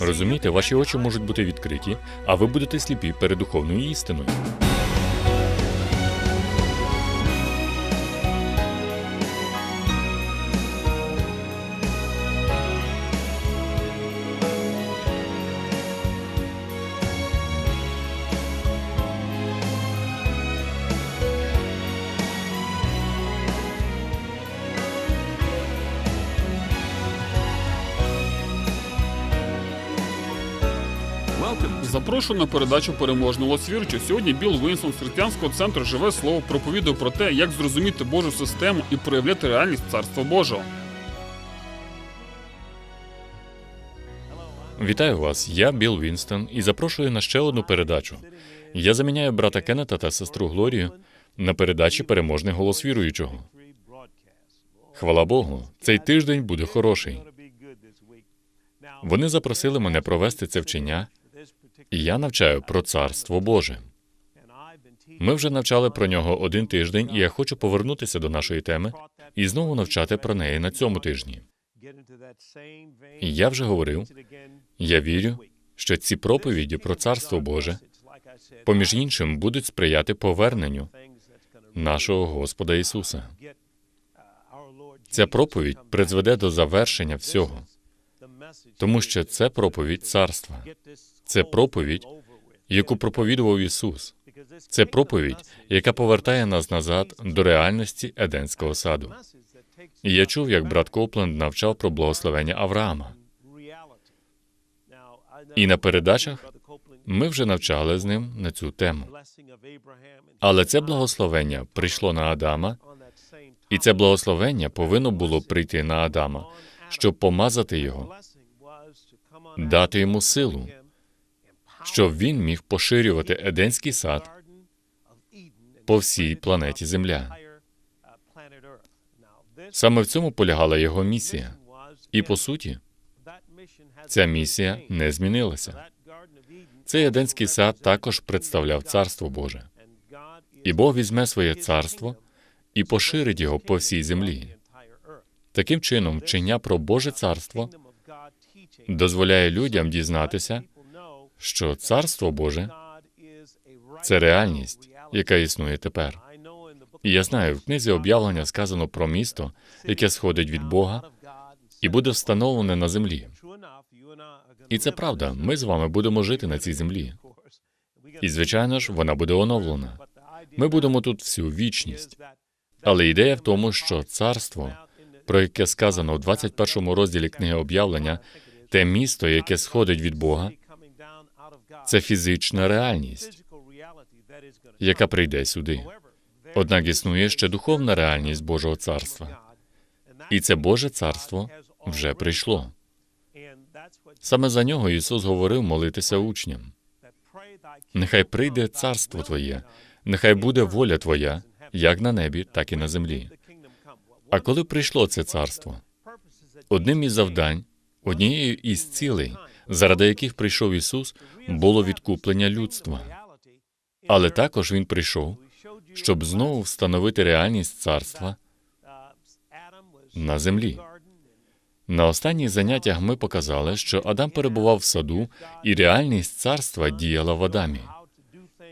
Розумієте, ваші очі можуть бути відкриті, а ви будете сліпі перед духовною істиною. На передачу переможного Лос-Вірчу. Сьогодні Білл Вінсон з християнського центру живе слово проповідує про те, як зрозуміти Божу систему і проявляти реальність Царства Божого. Вітаю вас, я Білл Вінстон і запрошую на ще одну передачу. Я заміняю брата Кеннета та сестру Глорію на передачі Переможний голос віруючого. Хвала Богу, цей тиждень буде хороший. Вони запросили мене провести це вчення, я навчаю про Царство Боже. Ми вже навчали про нього один тиждень, і я хочу повернутися до нашої теми і знову навчати про неї на цьому тижні. Я вже говорив, я вірю, що ці проповіді про Царство Боже, поміж іншим, будуть сприяти поверненню нашого Господа Ісуса. Ця проповідь призведе до завершення всього, тому що це проповідь царства. Це проповідь, яку проповідував Ісус. Це проповідь, яка повертає нас назад до реальності Еденського саду. І я чув, як брат Копленд навчав про благословення Авраама. І на передачах ми вже навчали з ним на цю тему. Але це благословення прийшло на Адама, і це благословення повинно було прийти на Адама, щоб помазати його, дати йому силу, щоб він міг поширювати Еденський сад по всій планеті Земля. Саме в цьому полягала його місія. І по суті, ця місія не змінилася. Цей Еденський сад також представляв царство Боже. І Бог візьме своє царство і поширить його по всій землі. Таким чином, вчення про Боже царство дозволяє людям дізнатися, що царство Боже це реальність, яка існує тепер. І я знаю, в книзі об'явлення сказано про місто, яке сходить від Бога і буде встановлене на землі. І це правда. Ми з вами будемо жити на цій землі. І, звичайно ж, вона буде оновлена. Ми будемо тут всю вічність. Але ідея в тому, що царство, про яке сказано в 21 розділі книги об'явлення, те місто, яке сходить від Бога, це фізична реальність, яка прийде сюди. Однак існує ще духовна реальність Божого царства, і це Боже царство вже прийшло. Саме за нього Ісус говорив молитися учням. Нехай прийде царство Твоє, нехай буде воля Твоя, як на небі, так і на землі. А коли прийшло це царство, одним із завдань, однією із цілей, заради яких прийшов Ісус, було відкуплення людства. Але також Він прийшов, щоб знову встановити реальність царства на землі. На останніх заняттях ми показали, що Адам перебував в саду, і реальність царства діяла в Адамі.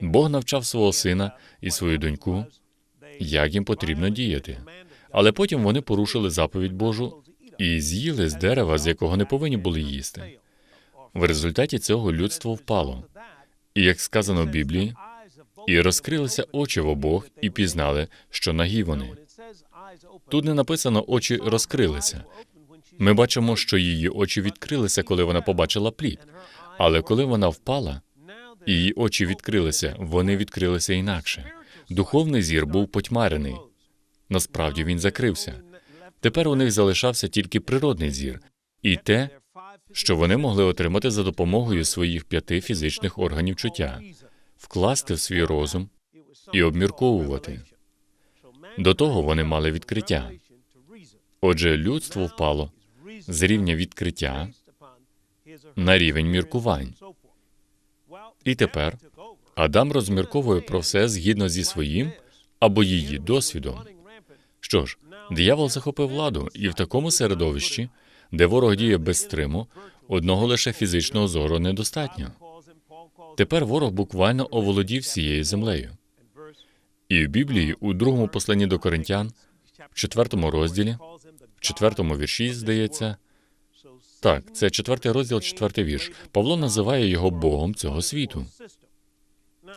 Бог навчав свого сина і свою доньку, як їм потрібно діяти. Але потім вони порушили заповідь Божу і з'їли з дерева, з якого не повинні були їсти. В результаті цього людство впало. І як сказано в Біблії, і розкрилися очі в обох, і пізнали, що нагі вони. Тут не написано очі розкрилися. Ми бачимо, що її очі відкрилися, коли вона побачила плід. Але коли вона впала, і її очі відкрилися, вони відкрилися інакше. Духовний зір був потьмарений. Насправді він закрився. Тепер у них залишався тільки природний зір, і те, що вони могли отримати за допомогою своїх п'яти фізичних органів чуття, вкласти в свій розум і обмірковувати. До того вони мали відкриття. Отже, людство впало з рівня відкриття на рівень міркувань. І тепер Адам розмірковує про все згідно зі своїм або її досвідом. Що ж, диявол захопив владу, і в такому середовищі, де ворог діє без стриму, Одного лише фізичного зору недостатньо. Тепер ворог буквально оволодів всією землею. І в Біблії, у другому посланні до Коринтян, в четвертому розділі, в четвертому вірші, здається, так, це четвертий розділ, четвертий вірш. Павло називає його Богом цього світу.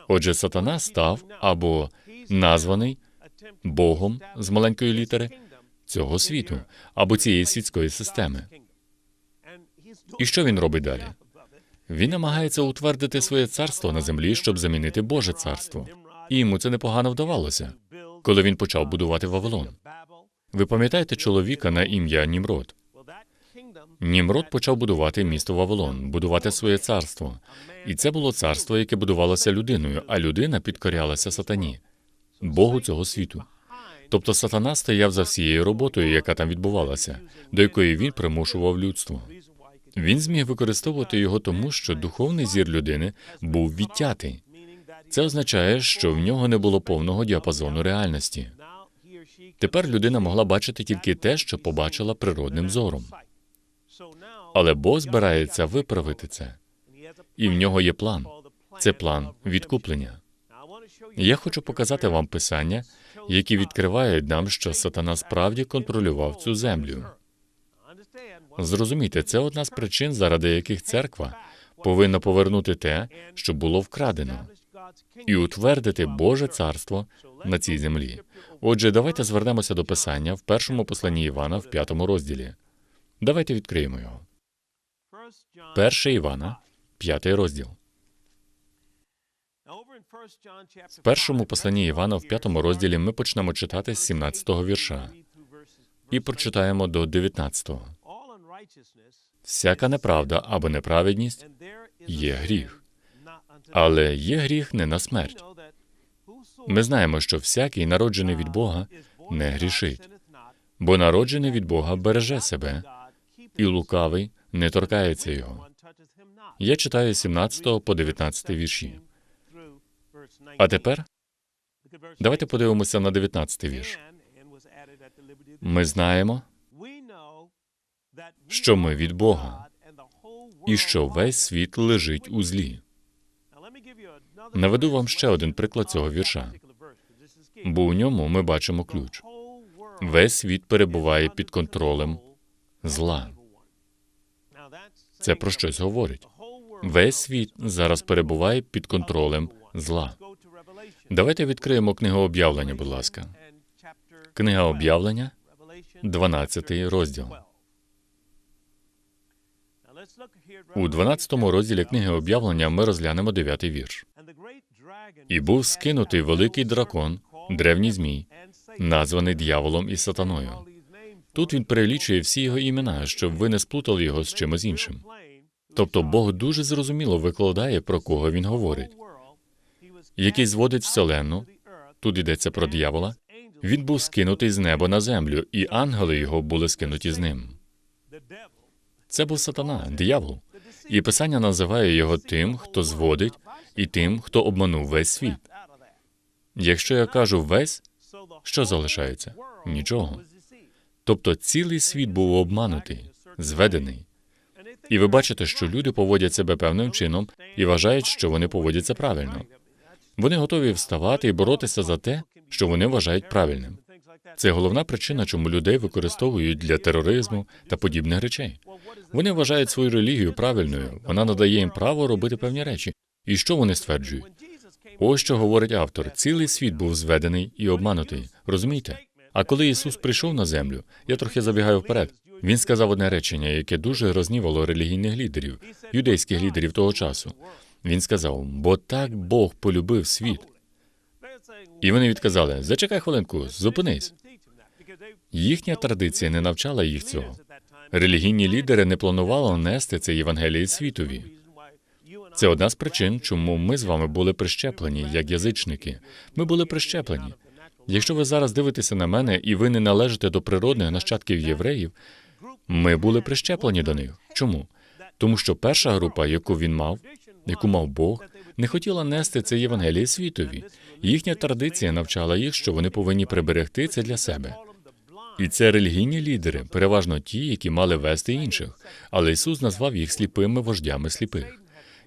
Отже, сатана став або названий Богом з маленької літери цього світу або цієї світської системи. І що він робить далі? Він намагається утвердити своє царство на землі, щоб замінити Боже царство. І йому це непогано вдавалося, коли він почав будувати Вавилон. Ви пам'ятаєте чоловіка на ім'я Німрод? Німрод почав будувати місто Вавилон, будувати своє царство. І це було царство, яке будувалося людиною, а людина підкорялася сатані, Богу цього світу. Тобто сатана стояв за всією роботою, яка там відбувалася, до якої він примушував людство. Він зміг використовувати його тому, що духовний зір людини був відтятий. Це означає, що в нього не було повного діапазону реальності. Тепер людина могла бачити тільки те, що побачила природним зором. Але Бог збирається виправити це, і в нього є план. Це план відкуплення. Я хочу показати вам писання, які відкривають нам, що сатана справді контролював цю землю. Зрозумійте, це одна з причин, заради яких церква повинна повернути те, що було вкрадено, і утвердити Боже царство на цій землі. Отже, давайте звернемося до писання в першому посланні Івана в п'ятому розділі. Давайте відкриємо його. Перше Івана, п'ятий розділ. В першому посланні Івана в п'ятому розділі ми почнемо читати з 17-го вірша і прочитаємо до 19-го. Всяка неправда або неправедність є гріх, але є гріх не на смерть. Ми знаємо, що всякий, народжений від Бога, не грішить, бо народжений від Бога береже себе, і лукавий не торкається його. Я читаю 17 по 19 вірші. А тепер давайте подивимося на 19 вірш. Ми знаємо, що ми від Бога, і що весь світ лежить у злі. Наведу вам ще один приклад цього вірша, бо у ньому ми бачимо ключ. Весь світ перебуває під контролем зла. Це про щось говорить. Весь світ зараз перебуває під контролем зла. Давайте відкриємо книгу об'явлення, будь ласка. Книга об'явлення, 12 розділ. У 12 розділі книги об'явлення ми розглянемо 9 вірш. І був скинутий великий дракон, древній змій, названий дьяволом і сатаною. Тут він перелічує всі його імена, щоб ви не сплутали його з чимось іншим. Тобто Бог дуже зрозуміло викладає, про кого він говорить, який зводить вселенну. Тут йдеться про диявола. Він був скинутий з неба на землю, і ангели його були скинуті з ним. Це був сатана, диявол. І писання називає його тим, хто зводить, і тим, хто обманув весь світ. Якщо я кажу весь, що залишається? Нічого. Тобто цілий світ був обманутий, зведений. І ви бачите, що люди поводять себе певним чином і вважають, що вони поводяться правильно. Вони готові вставати і боротися за те, що вони вважають правильним. Це головна причина, чому людей використовують для тероризму та подібних речей. Вони вважають свою релігію правильною, вона надає їм право робити певні речі. І що вони стверджують? Ось що говорить автор: цілий світ був зведений і обманутий. Розумієте? А коли Ісус прийшов на землю, я трохи забігаю вперед. Він сказав одне речення, яке дуже рознівало релігійних лідерів, юдейських лідерів того часу. Він сказав: бо так Бог полюбив світ. І вони відказали: зачекай хвилинку, зупинись. Їхня традиція не навчала їх цього. Релігійні лідери не планували нести це Євангеліє світові. Це одна з причин, чому ми з вами були прищеплені, як язичники. Ми були прищеплені. Якщо ви зараз дивитеся на мене і ви не належите до природних нащадків євреїв, ми були прищеплені до них. Чому? Тому що перша група, яку він мав, яку мав Бог, не хотіла нести це Євангеліє світові. Їхня традиція навчала їх, що вони повинні приберегти це для себе. І це релігійні лідери, переважно ті, які мали вести інших. Але Ісус назвав їх сліпими вождями сліпих.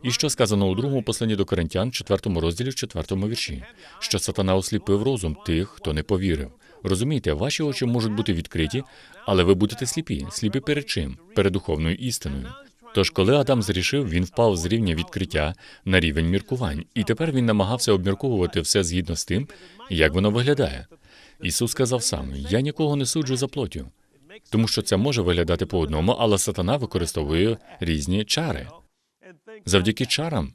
І що сказано у другому посланні до Коринтян, 4 розділі, в 4 вірші, що сатана осліпив розум тих, хто не повірив. Розумієте, ваші очі можуть бути відкриті, але ви будете сліпі. Сліпі перед чим? Перед духовною істиною. Тож, коли Адам зрішив, він впав з рівня відкриття на рівень міркувань, і тепер він намагався обмірковувати все згідно з тим, як воно виглядає. Ісус сказав сам: Я нікого не суджу за плоттю, тому що це може виглядати по одному, але сатана використовує різні чари. Завдяки чарам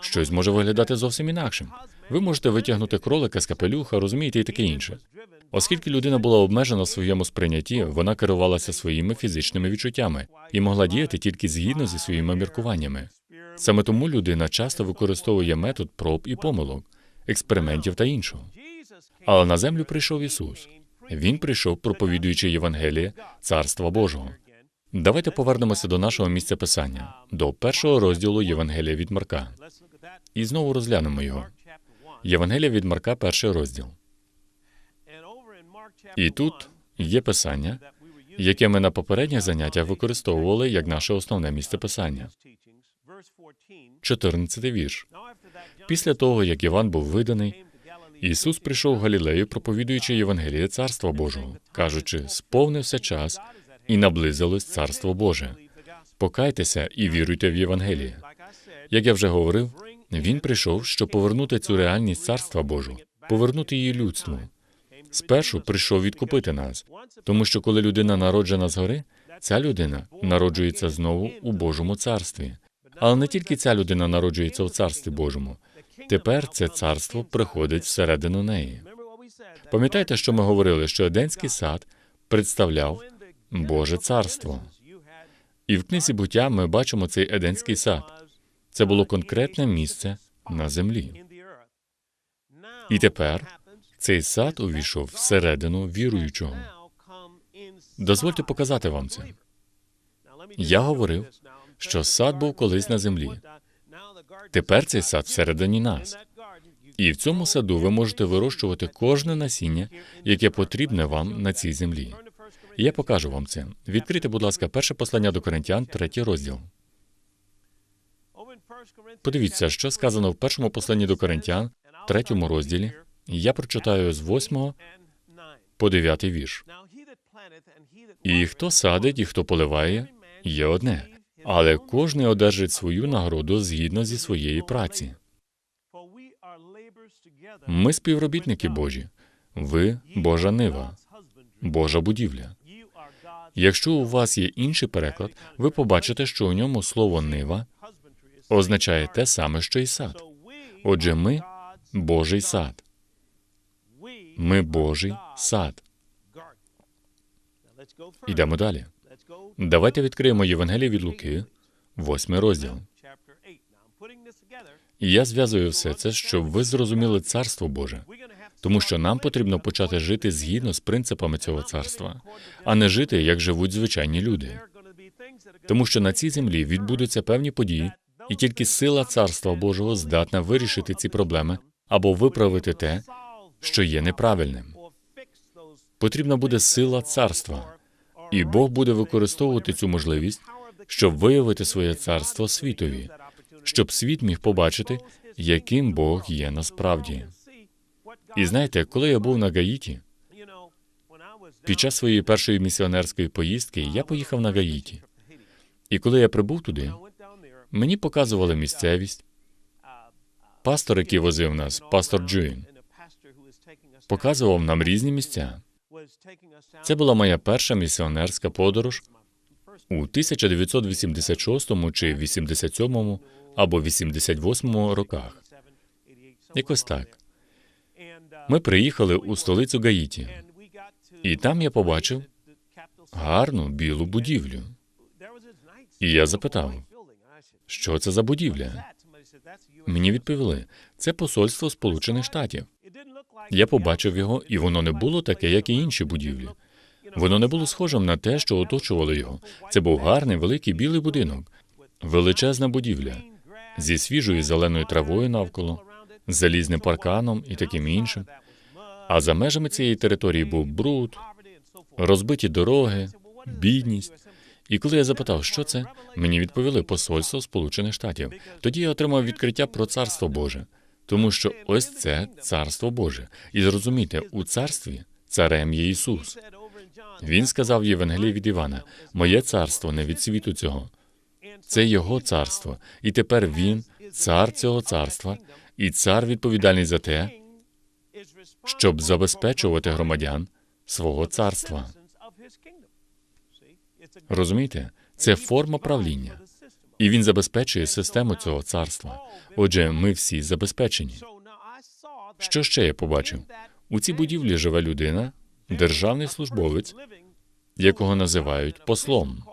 щось може виглядати зовсім інакшим. Ви можете витягнути кролика з капелюха, розумієте, і таке інше. Оскільки людина була обмежена в своєму сприйнятті, вона керувалася своїми фізичними відчуттями і могла діяти тільки згідно зі своїми міркуваннями. Саме тому людина часто використовує метод проб і помилок, експериментів та іншого. Але на землю прийшов Ісус. Він прийшов, проповідуючи Євангеліє Царства Божого. Давайте повернемося до нашого місця писання, до першого розділу Євангелія від Марка. І знову розглянемо його. Євангелія від Марка, перший розділ. І тут є писання, яке ми на попередніх заняттях використовували як наше основне місце писання. 14 вірш. Після того, як Іван був виданий, Ісус прийшов в Галілею, проповідуючи Євангеліє Царства Божого, кажучи, сповнився час і наблизилось Царство Боже. Покайтеся і віруйте в Євангеліє. Як я вже говорив, він прийшов, щоб повернути цю реальність Царства Божого, повернути її людству. Спершу прийшов відкупити нас, тому що коли людина народжена згори, ця людина народжується знову у Божому царстві. Але не тільки ця людина народжується у царстві Божому. Тепер це царство приходить всередину неї. Пам'ятаєте, що ми говорили, що Еденський сад представляв Боже царство. І в книзі буття ми бачимо цей Еденський сад. Це було конкретне місце на землі. І тепер цей сад увійшов всередину віруючого. Дозвольте показати вам це. Я говорив, що сад був колись на землі. Тепер цей сад всередині нас. І в цьому саду ви можете вирощувати кожне насіння, яке потрібне вам на цій землі. Я покажу вам це. Відкрийте, будь ласка, перше послання до Коринтян, третій розділ. Подивіться, що сказано в першому посланні до Коринтян, третьому розділі. Я прочитаю з 8 по 9 вірш. І хто садить, і хто поливає, є одне, але кожний одержить свою нагороду згідно зі своєї праці. Ми співробітники Божі, ви Божа нива, Божа будівля. Якщо у вас є інший переклад, ви побачите, що у ньому слово нива означає те саме, що й сад. Отже, ми Божий сад. Ми Божий сад. Ідемо далі. Давайте відкриємо Євангеліє від Луки, восьмий розділ. І я зв'язую все це, щоб ви зрозуміли царство Боже, тому що нам потрібно почати жити згідно з принципами цього царства, а не жити, як живуть звичайні люди. Тому що на цій землі відбудуться певні події, і тільки сила царства Божого здатна вирішити ці проблеми або виправити те, що є неправильним. Потрібна буде сила царства, і Бог буде використовувати цю можливість, щоб виявити своє царство світові, щоб світ міг побачити, яким Бог є насправді. І знаєте, коли я був на Гаїті, під час своєї першої місіонерської поїздки я поїхав на Гаїті. І коли я прибув туди, мені показували місцевість. Пастор, який возив нас, пастор Джуін, показував нам різні місця. Це була моя перша місіонерська подорож у 1986 чи 87 або 88 роках. Якось так. Ми приїхали у столицю Гаїті, і там я побачив гарну білу будівлю. І я запитав, що це за будівля? Мені відповіли, це посольство Сполучених Штатів. Я побачив його, і воно не було таке, як і інші будівлі. Воно не було схожим на те, що оточувало його. Це був гарний великий білий будинок, величезна будівля зі свіжою зеленою травою навколо, з залізним парканом і таким іншим. А за межами цієї території був бруд, розбиті дороги, бідність. І коли я запитав, що це, мені відповіли посольство Сполучених Штатів. Тоді я отримав відкриття про царство Боже, тому що ось це царство Боже. І зрозумійте, у царстві царем є Ісус. Він сказав в Євангелії від Івана: Моє царство не від світу цього. Це його царство, і тепер він цар цього царства, і цар відповідальний за те, щоб забезпечувати громадян свого царства. Розумієте, це форма правління, і він забезпечує систему цього царства. Отже, ми всі забезпечені. Що ще я побачив? У цій будівлі живе людина, державний службовець, якого називають послом.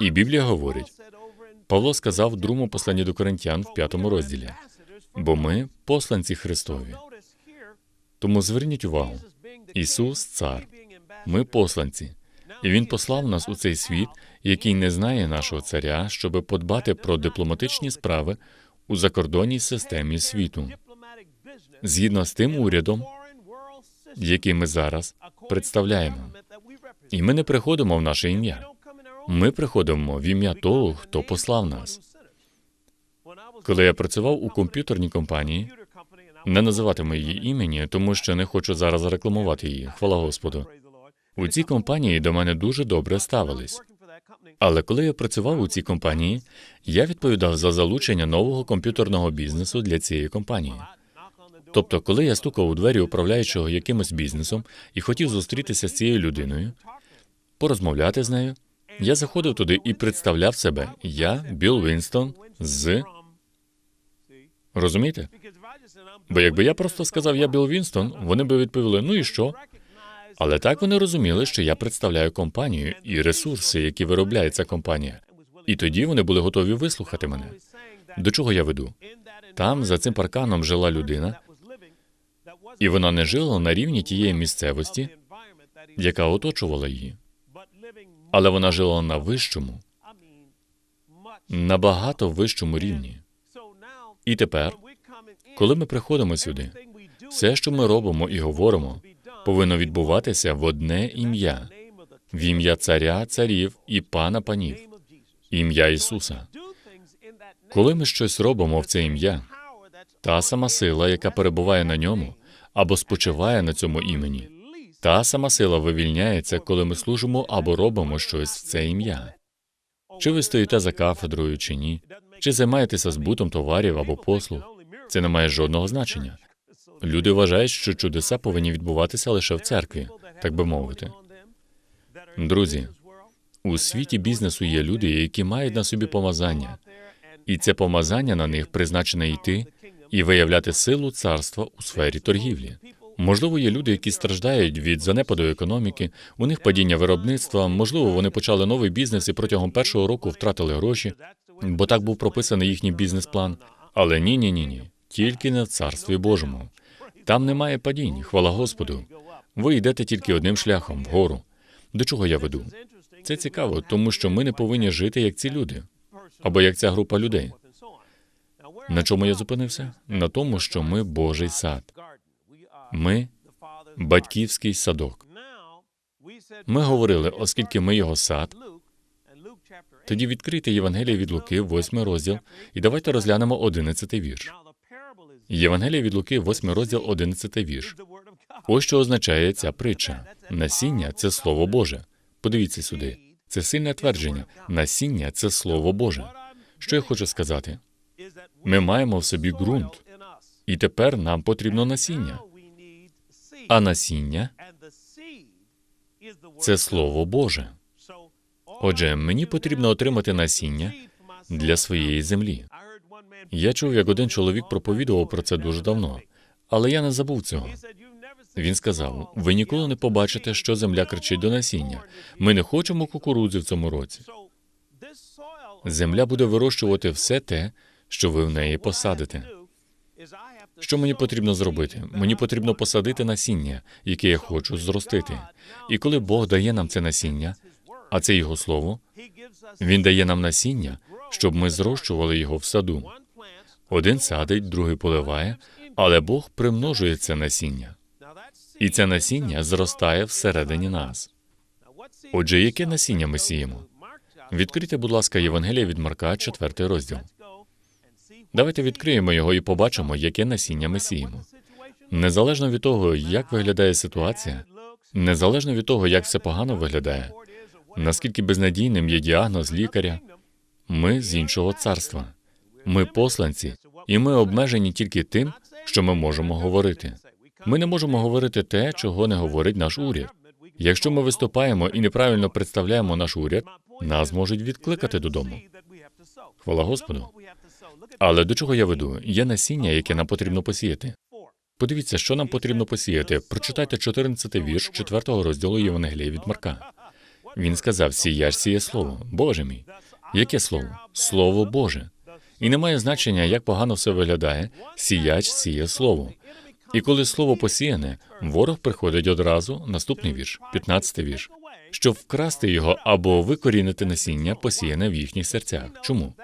І Біблія говорить, Павло сказав в другому посланні до Коринтян в п'ятому розділі, бо ми посланці Христові. Тому зверніть увагу, Ісус цар, ми посланці, і Він послав нас у цей світ, який не знає нашого царя, щоби подбати про дипломатичні справи у закордонній системі світу, згідно з тим урядом, який ми зараз представляємо. І ми не приходимо в наше ім'я. Ми приходимо в ім'я того, хто послав нас. Коли я працював у комп'ютерній компанії, не називатиму її імені, тому що не хочу зараз рекламувати її. Хвала Господу. У цій компанії до мене дуже добре ставились. Але коли я працював у цій компанії, я відповідав за залучення нового комп'ютерного бізнесу для цієї компанії. Тобто, коли я стукав у двері управляючого якимось бізнесом і хотів зустрітися з цією людиною, порозмовляти з нею, я заходив туди і представляв себе. Я Білл Вінстон з розумієте? Бо якби я просто сказав я Білл Вінстон, вони би відповіли: ну і що? Але так вони розуміли, що я представляю компанію і ресурси, які виробляє ця компанія. І тоді вони були готові вислухати мене. До чого я веду? Там за цим парканом жила людина, і вона не жила на рівні тієї місцевості, яка оточувала її. Але вона жила на вищому, набагато вищому рівні. І тепер, коли ми приходимо сюди, все, що ми робимо і говоримо, повинно відбуватися в одне ім'я, в ім'я царя царів і пана панів, ім'я Ісуса. Коли ми щось робимо в це ім'я, та сама сила, яка перебуває на ньому або спочиває на цьому імені, та сама сила вивільняється, коли ми служимо або робимо щось в це ім'я. Чи ви стоїте за кафедрою чи ні, чи займаєтеся збутом товарів або послуг, це не має жодного значення. Люди вважають, що чудеса повинні відбуватися лише в церкві, так би мовити. Друзі, у світі бізнесу є люди, які мають на собі помазання, і це помазання на них призначене йти і виявляти силу царства у сфері торгівлі. Можливо, є люди, які страждають від занепаду економіки, у них падіння виробництва, можливо, вони почали новий бізнес і протягом першого року втратили гроші, бо так був прописаний їхній бізнес-план. Але ні, ні, ні, тільки не в царстві Божому. Там немає падінь, хвала Господу. Ви йдете тільки одним шляхом вгору. До чого я веду? Це цікаво, тому що ми не повинні жити як ці люди або як ця група людей. На чому я зупинився? На тому, що ми Божий сад. Ми батьківський садок. Ми говорили, оскільки ми його сад, тоді відкрийте Євангеліє від Луки, 8 розділ, і давайте розглянемо 11 вірш. Євангеліє від Луки, 8 розділ, 11 вірш. Ось що означає ця притча. Насіння це Слово Боже. Подивіться сюди. Це сильне твердження. Насіння це Слово Боже. Що я хочу сказати? Ми маємо в собі ґрунт, і тепер нам потрібно насіння. А насіння це Слово Боже. Отже, мені потрібно отримати насіння для своєї землі. Я чув, як один чоловік проповідував про це дуже давно, але я не забув цього. Він сказав: ви ніколи не побачите, що земля кричить до насіння. Ми не хочемо кукурудзи в цьому році. Земля буде вирощувати все те, що ви в неї посадите. Що мені потрібно зробити? Мені потрібно посадити насіння, яке я хочу зростити. І коли Бог дає нам це насіння, а це його слово, він дає нам насіння, щоб ми зрощували його в саду. Один садить, другий поливає, але Бог примножує це насіння. І це насіння зростає всередині нас. Отже, яке насіння ми сіємо? Відкрийте, будь ласка, Євангеліє від Марка, 4 розділ. Давайте відкриємо його і побачимо, яке насіння ми сіємо. Незалежно від того, як виглядає ситуація, незалежно від того, як все погано виглядає, наскільки безнадійним є діагноз лікаря, ми з іншого царства. Ми посланці, і ми обмежені тільки тим, що ми можемо говорити. Ми не можемо говорити те, чого не говорить наш уряд. Якщо ми виступаємо і неправильно представляємо наш уряд, нас можуть відкликати додому. Хвала Господу. Але до чого я веду? Є насіння, яке нам потрібно посіяти. Подивіться, що нам потрібно посіяти. Прочитайте 14 вірш 4 розділу Євангелія від Марка. Він сказав: Сіяч сіє слово. Боже мій. Яке слово? Слово Боже. І немає значення, як погано все виглядає. Сіяч сіє слово. І коли слово посіяне, ворог приходить одразу. Наступний вірш, 15 вірш, щоб вкрасти його або викорінити насіння, посіяне в їхніх серцях. Чому?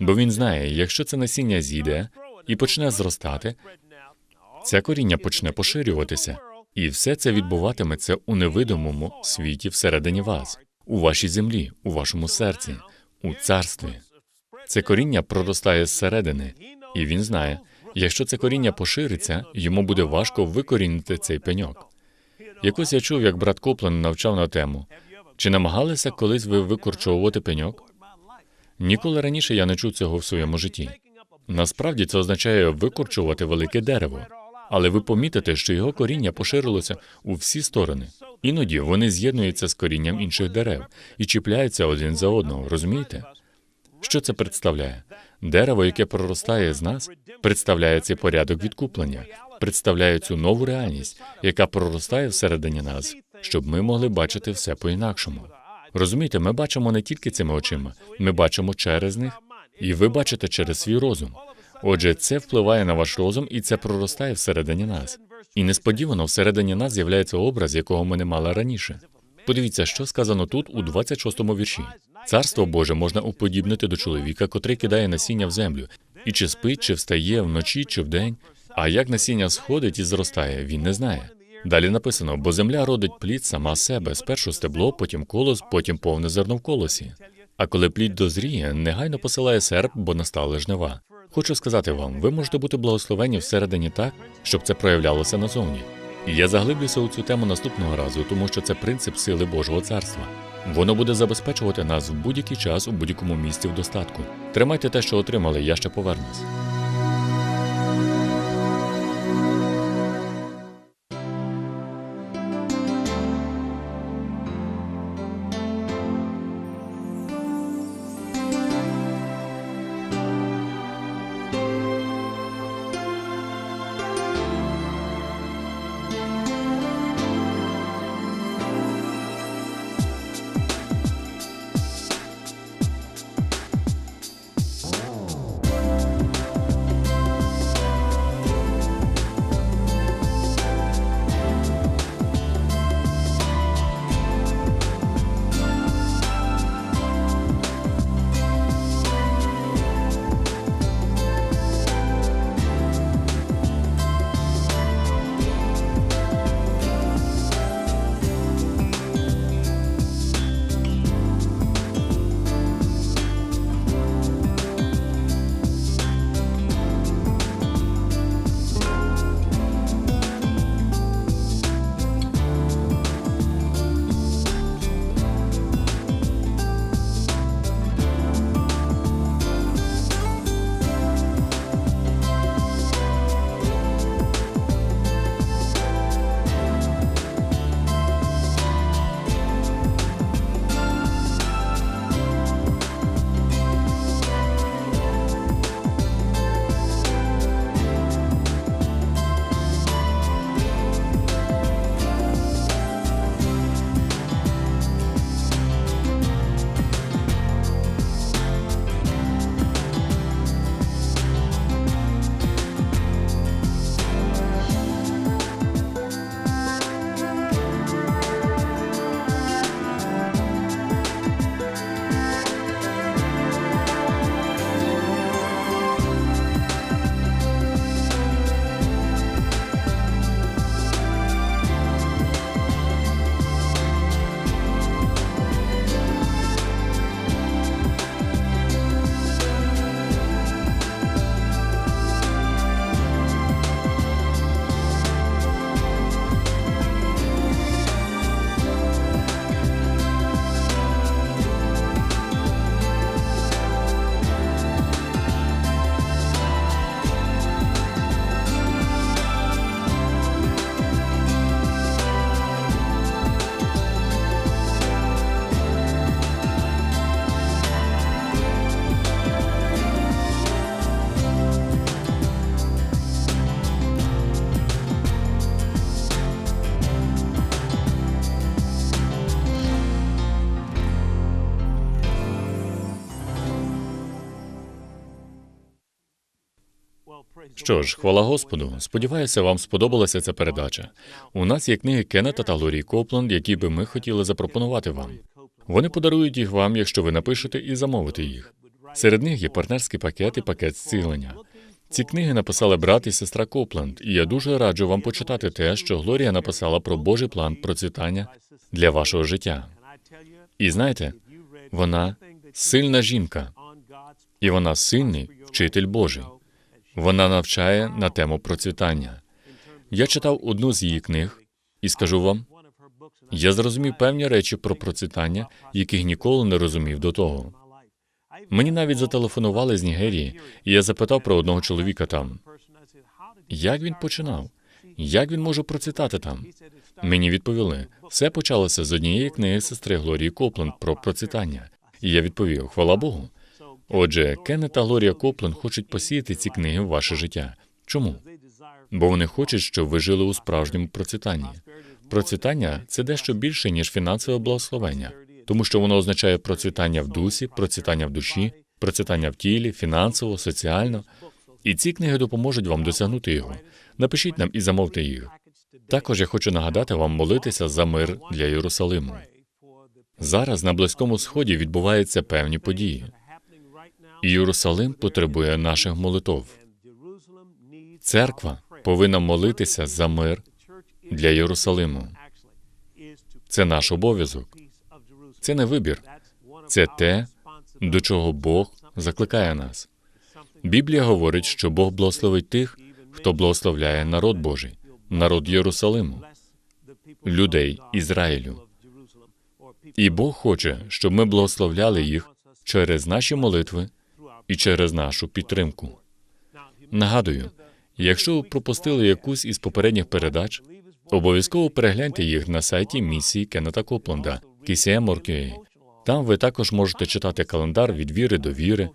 Бо він знає, якщо це насіння зійде і почне зростати, це коріння почне поширюватися, і все це відбуватиметься у невидимому світі всередині вас, у вашій землі, у вашому серці, у царстві. Це коріння проростає зсередини, і він знає, якщо це коріння пошириться, йому буде важко викорінити цей пеньок. Якось я чув, як брат Коплен навчав на тему. Чи намагалися колись ви викорчовувати пеньок? Ніколи раніше я не чув цього в своєму житті. Насправді це означає викорчувати велике дерево, але ви помітите, що його коріння поширилося у всі сторони. Іноді вони з'єднуються з корінням інших дерев і чіпляються один за одного. Розумієте? Що це представляє? Дерево, яке проростає з нас, представляє цей порядок відкуплення, представляє цю нову реальність, яка проростає всередині нас, щоб ми могли бачити все по-інакшому. Розумієте, ми бачимо не тільки цими очима, ми бачимо через них, і ви бачите через свій розум. Отже, це впливає на ваш розум, і це проростає всередині нас. І несподівано всередині нас з'являється образ, якого ми не мали раніше. Подивіться, що сказано тут у 26-му вірші. Царство Боже можна уподібнити до чоловіка, котрий кидає насіння в землю, і чи спить, чи встає вночі, чи вдень. А як насіння сходить і зростає, він не знає. Далі написано: бо земля родить плід сама себе, спершу стебло, потім колос, потім повне зерно в колосі. А коли плід дозріє, негайно посилає серп, бо настали жнива. Хочу сказати вам, ви можете бути благословені всередині так, щоб це проявлялося назовні. Я заглиблюся у цю тему наступного разу, тому що це принцип сили Божого царства. Воно буде забезпечувати нас в будь-який час у будь-якому місці в достатку. Тримайте те, що отримали, я ще повернусь. Що ж, хвала Господу. Сподіваюся, вам сподобалася ця передача. У нас є книги Кеннета та Лорі Копланд, які би ми хотіли запропонувати вам. Вони подарують їх вам, якщо ви напишете і замовите їх. Серед них є партнерський пакет і пакет зцілення. Ці книги написали брат і сестра Копланд, і я дуже раджу вам почитати те, що Глорія написала про Божий план процвітання для вашого життя. І знаєте, вона сильна жінка, і вона сильний вчитель Божий. Вона навчає на тему процвітання. Я читав одну з її книг і скажу вам, я зрозумів певні речі про процвітання, яких ніколи не розумів до того. Мені навіть зателефонували з Нігерії, і я запитав про одного чоловіка там. Як він починав? Як він може процвітати там? Мені відповіли, все почалося з однієї книги сестри Глорії Копленд про процвітання. І я відповів: хвала Богу. Отже, Кеннет та Глорія Копленд хочуть посіяти ці книги в ваше життя. Чому? Бо вони хочуть, щоб ви жили у справжньому процвітанні. Процвітання це дещо більше, ніж фінансове благословення, тому що воно означає процвітання в дусі, процвітання в душі, процвітання в тілі, фінансово, соціально. І ці книги допоможуть вам досягнути його. Напишіть нам і замовте їх. Також я хочу нагадати вам молитися за мир для Єрусалиму. Зараз на Близькому Сході відбуваються певні події. Єрусалим потребує наших молитов. Церква повинна молитися за мир для Єрусалиму. Це наш обов'язок. Це не вибір. Це те, до чого Бог закликає нас. Біблія говорить, що Бог благословить тих, хто благословляє народ Божий, народ Єрусалиму, людей Ізраїлю. І Бог хоче, щоб ми благословляли їх через наші молитви і через нашу підтримку. Нагадую, якщо ви пропустили якусь із попередніх передач, обов'язково перегляньте їх на сайті місії Кеннета Копланда KCM.org.ua. Там ви також можете читати календар від віри до віри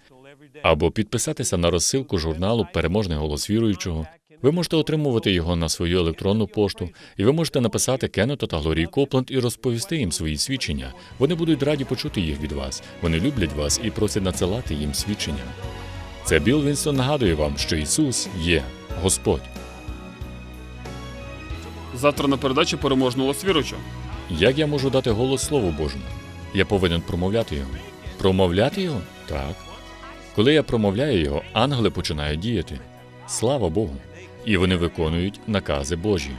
або підписатися на розсилку журналу Переможний голос віруючого. Ви можете отримувати його на свою електронну пошту, і ви можете написати Кеннету та Глорії Копланд і розповісти їм свої свідчення. Вони будуть раді почути їх від вас. Вони люблять вас і просять надсилати їм свідчення. Це Білл Вінстон нагадує вам, що Ісус є Господь. Завтра на передачі переможного віруючого. Як я можу дати голос Слову Божому? Я повинен промовляти його. Промовляти його? Так. Коли я промовляю його, ангели починають діяти. Слава Богу. І вони виконують накази Божі.